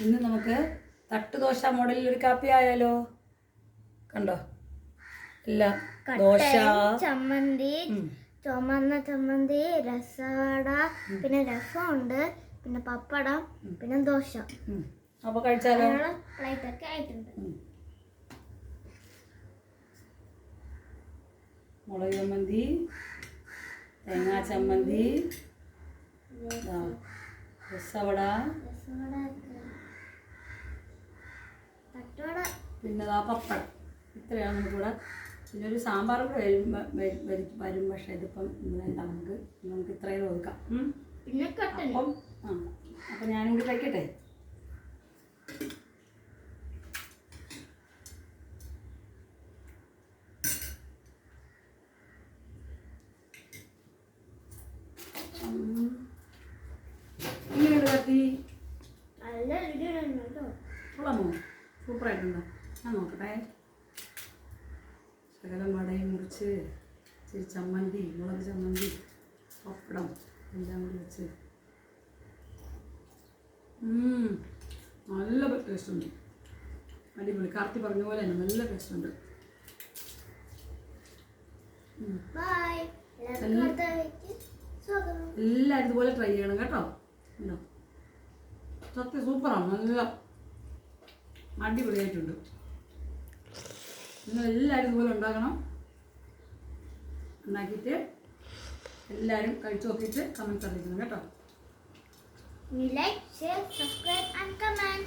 ഇന്ന് നമുക്ക് തട്ടുദോശ മോഡലിൽ ഒരു കാപ്പി ആയാലോ? കണ്ടോ? ഇല്ല ദോശ. ചമ്മന്തി. ചുമന്ന ചമ്മന്തി രസവട പിന്നെ രസമുണ്ട് പിന്നെ പപ്പടം പിന്നെ ദോശ. അപ്പൊ കഴിച്ചാലോ? പ്ലേറ്റ് ഒക്കെ ആയിട്ടുണ്ട്. മുളക് ചമ്മന്തി തേങ്ങാ ചമ്മന്തി രസവട. രസവട പിന്നെ ആ പപ്പടം. ഇത്രയാണ് നമുക്കിവിടെ പിന്നെ ഒരു സാമ്പാർ കൂടെ വരും വരും പക്ഷേ ഇതിപ്പം നമുക്ക് നമുക്ക് ഇത്രയും ഒതുക്കാം. പിന്നെ അപ്പം ആ അപ്പം ഞാനും കൂടി വയ്ക്കട്ടെ. എങ്ങനെയുണ്ട് കത്തി. സൂപ്പറായിട്ടുണ്ടോ. നോക്കട്ടെ ശകലം വടയും മുറിച്ച് ഇച്ചിരി ചമ്മന്തി മുളക് ചമ്മന്തി പപ്പടം എല്ലാം കൂടി വെച്ച്. നല്ല ടേസ്റ്റ് ഉണ്ട്. അടിപൊളി. കാർത്തി പറഞ്ഞ പോലെ തന്നെ നല്ല ടേസ്റ്റ് ഉണ്ട്. എല്ലാവരും ഇതുപോലെ ട്രൈ ചെയ്യണം കേട്ടോ. ഉണ്ടോ? സത്യം സൂപ്പറാണ് നല്ല അടിപൊളിയായിട്ടുണ്ട്. നിങ്ങൾ എല്ലാവരും ഇതുപോലെ ഉണ്ടാക്കണം ഉണ്ടാക്കിയിട്ട് എല്ലാവരും കഴിച്ചു നോക്കിയിട്ട് കമൻസ് അറിയിക്കണം കേട്ടോ like share subscribe and comment.